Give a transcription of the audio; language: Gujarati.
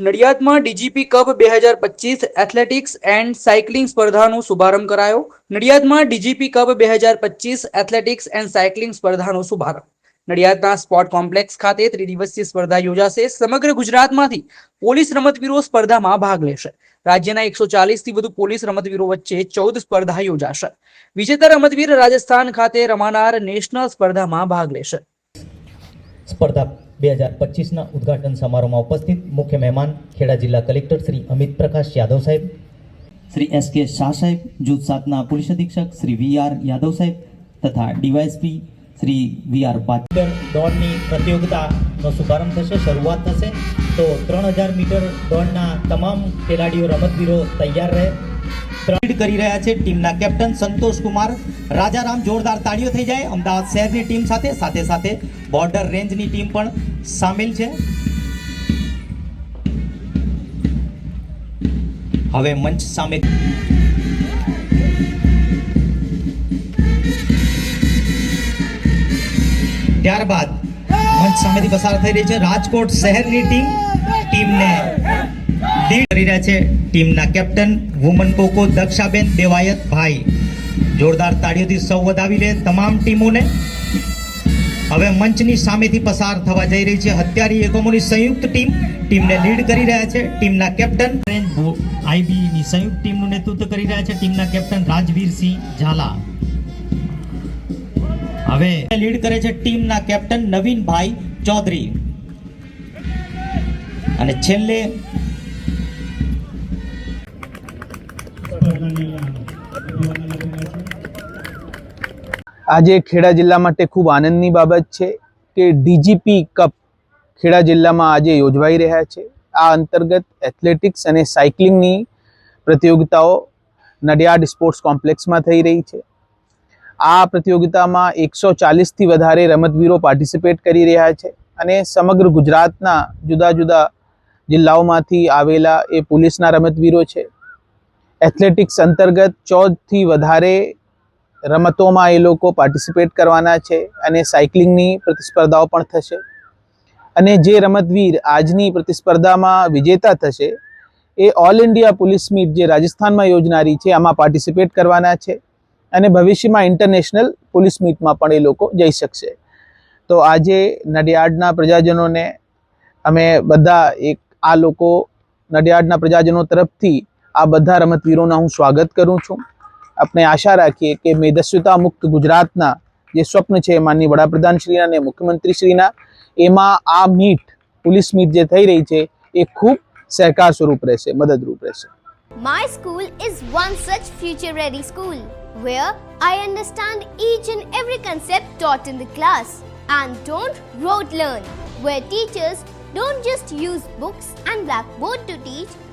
નડિયાદમાં ડીજીપી કપ બે હજાર પચીસ એથ્લેટિક્સ એન્ડ સાયકલિંગ સ્પર્ધાનો શુભારંભ કરાયો. નડિયાદમાં ડીજીપી કપ બે હજાર પચીસ એથ્લેટિક્સ એન્ડ સાયકલિંગ સ્પર્ધાનો શુભારંભ. નડિયાદના સ્પોર્ટ કોમ્પ્લેક્સ ખાતે ત્રિદિવસીય સ્પર્ધા યોજાશે. સમગ્ર ગુજરાતમાંથી પોલીસ રમતવીરો સ્પર્ધામાં ભાગ લેશે. રાજ્યના એકસો ચાલીસથી વધુ પોલીસ રમતવીરો વચ્ચે ચૌદ સ્પર્ધા યોજાશે. વિજેતા રમતવીર રાજસ્થાન ખાતે રમાનાર નેશનલ સ્પર્ધામાં ભાગ લેશે. સ્પર્ધા બે હજાર પચીસના ઉદ્ઘાટન સમારોહમાં ઉપસ્થિત મુખ્ય મહેમાન ખેડા જિલ્લા કલેક્ટર શ્રી અમિત પ્રકાશ યાદવ સાહેબ, શ્રી એસ કે શાહ સાહેબ, જૂથ સાતના પોલીસ અધિક્ષક શ્રી વી આર યાદવ સાહેબ તથા DYSP Shri V R Patil. દોડની પ્રતિયોગિતાનો શુભારંભ થશે, શરૂઆત થશે. તો ત્રણ હજાર મીટર દોડના તમામ ખેલાડીઓ રમતવીરો તૈયાર રહે. લીડ કરી રહ્યા છે ટીમના કેપ્ટન સંતોષ કુમાર. રાજારામ જોરદાર તાળીઓ થઈ જાય. અમદાવાદ શહેરની ટીમ સાથે સાથે સાથે બોર્ડર રેન્જની ટીમ પણ સામેલ છે. હવે મંચ સામે ત્યારબાદ મંચ સામેથી પસાર થઈ રહી છે રાજકોટ શહેરની ટીમ. ટીમને કરી રહ્યા છે ટીમના કેપ્ટન વુમન કોકો દક્ષાબેન દેવાયત ભાઈ. જોરદાર તાળીઓથી સૌ વધાવી લે તમામ ટીમોને. હવે મંચની સામેથી પસાર થવા જઈ રહી છે હત્યારી એકમોની સંયુક્ત ટીમ. ટીમને લીડ કરી રહ્યા છે ટીમના કેપ્ટન. આઈબી ની સંયુક્ત ટીમનું નેતૃત્વ કરી રહ્યા છે ટીમના કેપ્ટન રાજવીરસિંહ ઝાલા. હવે લીડ કરે છે ટીમના કેપ્ટન નવીનભાઈ ચૌધરી. અને છેલ્લે આજે ખેડા જિલ્લા માટે ખૂબ આનંદની બાબત છે કે ડીજીપી કપ ખેડા જિલ્લામાં આજે યોજવાઈ રહ્યા છે. આ અંતર્ગત એથ્લેટિક્સ અને સાયકલિંગની પ્રતિયોગિતાઓ નડિયાદ સ્પોર્ટ્સ કોમ્પ્લેક્સમાં થઈ રહી છે. આ પ્રતિયોગિતામાં એકસો ચાલીસથી વધારે રમતવીરો પાર્ટિસિપેટ કરી રહ્યા છે અને સમગ્ર ગુજરાતના જુદા જુદા જિલ્લાઓમાંથી આવેલા એ પોલીસના રમતવીરો છે. એથ્લેટિક્સ અંતર્ગત ચૌદથી વધારે રમતોમાં એ લોકો પાર્ટિસિપેટ કરવાના છે અને સાયકલિંગની પ્રતિસ્પર્ધાઓ પણ થશે. અને જે રમતવીર આજની પ્રતિસ્પર્ધામાં વિજેતા થશે, એ ઓલ ઇન્ડિયા પોલીસ મીટ જે રાજસ્થાનમાં યોજનારી છે, આમાં પાર્ટિસિપેટ કરવાના છે અને ભવિષ્યમાં ઇન્ટરનેશનલ પોલીસ મીટમાં પણ એ લોકો જઈ શકશે. તો આજે નડિયાડના પ્રજાજનોને અમે બધા એક આ લોકો નડિયાડના પ્રજાજનો તરફથી આ બધા રમતવીરોના હું સ્વાગત કરું છું આપણે આશા રાખીએ કે મેદસ્વીતા મુક્ત ગુજરાતના જે સ્વપ્ન છે માનની વડાપ્રધાનશ્રીના અને મુખ્યમંત્રીશ્રીના એમાં આ મીટ પોલીસ મીટ જે થઈ રહી છે એ ખૂબ સહકાર સ્વરૂપ રહેશે મદદરૂપ રહેશે My school is one such future ready school where I understand each and every concept taught in the class and don't rote learn, where teachers don't just use books and blackboard to teach